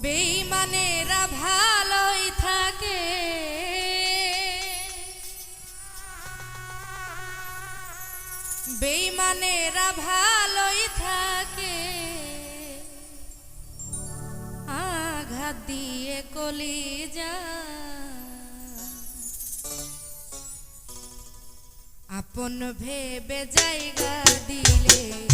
বেইমানেরা ভালোই থাকে। বেইমানেরা ভালোই থাকে। আঘাত দিয়ে কলি যা আপন ভেবে জায়গা দিলে